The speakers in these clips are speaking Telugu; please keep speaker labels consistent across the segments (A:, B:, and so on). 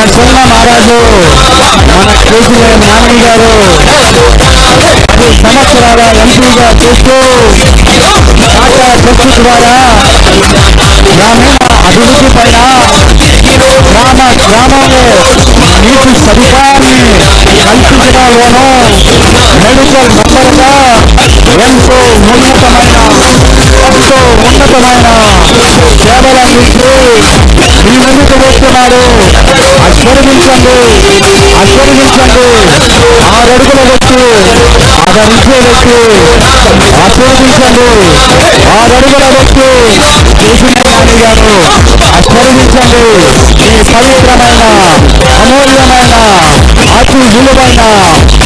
A: నరసింహ మహారాజు మన కేసీఆర్ నాని గారు పది సంవత్సరాల ఎంపీగా చేస్తూ టాటా ట్రస్ట్ ద్వారా గ్రామీణ అభివృద్ధి పైన గ్రామ గ్రామంలో నీటి సదుపాయాన్ని కల్పించడంలోనూ మెడికల్ నంబర్గా ఎంతో ఉన్నతమైన ఎంతో ఉన్నతమైన సేవలు అందిస్తూ ముందుకు వస్తున్నాడు అశ్వరించండి ఆశీర్వదించండి ఆరడుగుల వ్యక్తి ఆదరించే వ్యక్తి ఆశీర్వదించండి ఆరడుగుల వ్యక్తి కేసీఆర్ గారు అశ్వరించండి ఈ పవిత్రమైన అమూల్యమైన అతి విలువైన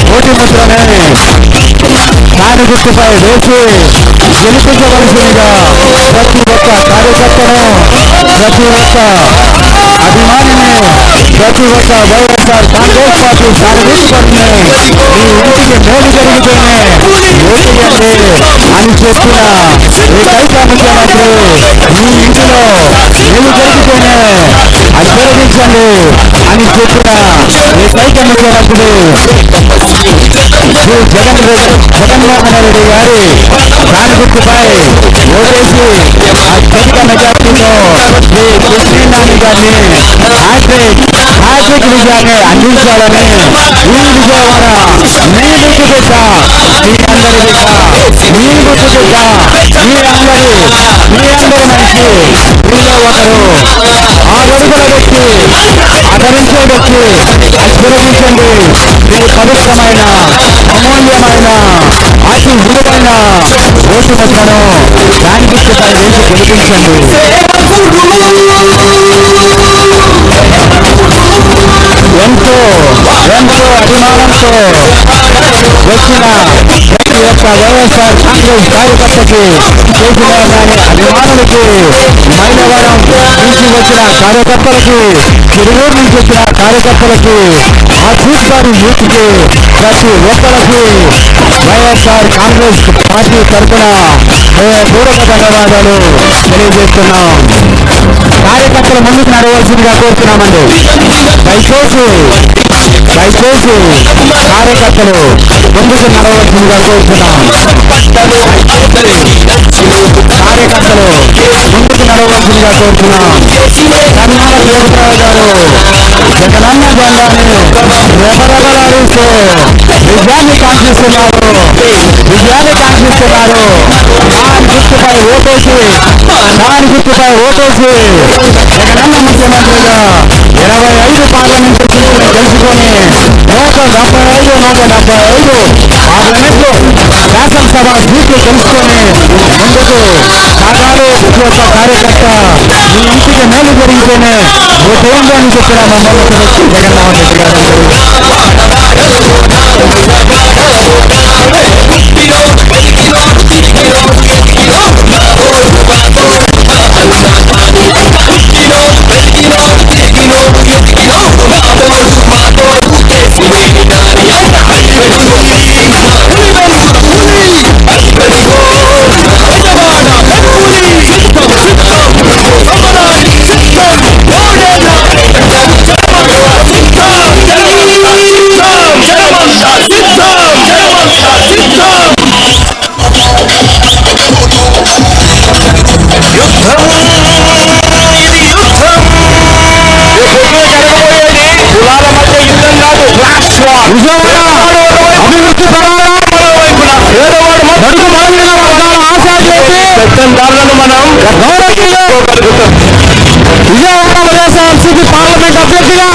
A: ఓటి ముద్రనే దాని గుర్తుపై వేసి గెలిపించవలసిందిగా ప్రతి ఒక్క కార్యకర్తను ప్రతి ఒక్క అభిమానిని ప్రతి ఒక్క వైఎస్ఆర్ కాంగ్రెస్ పార్టీ కార్యకర్తని మీ ఇంటికి మేలు జరిగితేనే ఓటేయండి అని చెప్పిన ఏకైక ముఖ్యమంత్రి మీ ఇంటిలో మేలు జరిగితేనే ఆశీర్వదించండి అని చెప్పిన ఏకైక ముఖ్యమంత్రి శ్రీ జగన్ రెడ్డి జగన్మోహన్ రెడ్డి గారి దాని గుర్తుపై ఓటేసి శ్రీ కృష్ణాని గారిని హ్యాట్రిక్ హ్యాట్రిక్ విజయాన్ని అందించాలని ఈ విజయవాడ మీ గుర్తు బిడ్డ మీ బిడ్డ మీ గుర్తు బిడ్డ మీరందరి మనిషి మీలో ఒకరు ఆ అడుగుల వ్యక్తి ఆదరించే వ్యక్తి ఆశీర్వదించండి మీ పవిత్రమైన అమూల్యమైన అతి విలువైన ఓటు ముద్రను దాని గుర్తుపై వేసి గెలిపించండి ఎంతో ఎంతో అభిమానంతో వచ్చిన ప్రతి ఒక్క వైఎస్ఆర్ కాంగ్రెస్ కార్యకర్తకి కేసీఆర్ గారి అభిమానులకి మైలవరం నుంచి వచ్చిన కార్యకర్తలకి తిరువూరు నుంచి వచ్చిన కార్యకర్తలకి ఆ చూస్తారు యూత్కి ప్రతి ఒక్కరికి వైఎస్ఆర్ కాంగ్రెస్ పార్టీ తరఫున పూర్వక ధన్యవాదాలు తెలియజేస్తున్నాం. కార్యకర్తలు ముందుకు నడవలసిందిగా కోరుతున్నామండి. దయచేసి దయచేసి కార్యకర్తలు ముందుకు నడవలసిందిగా కోరుతున్నాం. కార్యకర్తలు ముందుకు నడవలసిందిగా కోరుతున్నాం. కర్ణాటక యోగరావు గారు జగనన్న జెండాని రెపరెపలాడిస్తూ విజయాన్ని కాంక్షిస్తున్నారు విజయాన్ని కాంక్షిస్తున్నారు దాని గుర్తుపై ఓటేసి దాని గుర్తుపై ఓటేసి జగనన్న ముఖ్యమంత్రిగా ఇరవై ఐదు పార్లమెంటు సీట్లు గెలుచుకొని నూట డెబ్బై ఐదు నూట డెబ్బై ఐదు పార్లమెంటు శాసనసభ సీట్లు గెలుచుకొని ప్రతి ఒక్క కార్యకర్త మీ ఇంటికి మేలు జరిగితేనే ఓ తెలంగాణ చెప్పిన మమ్మల్ని వ్యక్తి జగన్మోహన్ రెడ్డి గారు
B: ಚಂದಾರನನ್ನು ಮನಂ
A: ಗರ್ಭವರಾಗಿಲ್ಲ
B: ವಿಜಯ
A: ಪಾರ್ಲಿಮೆಂಟ್ ಅಭ್ಯರ್ಥಿಗಳ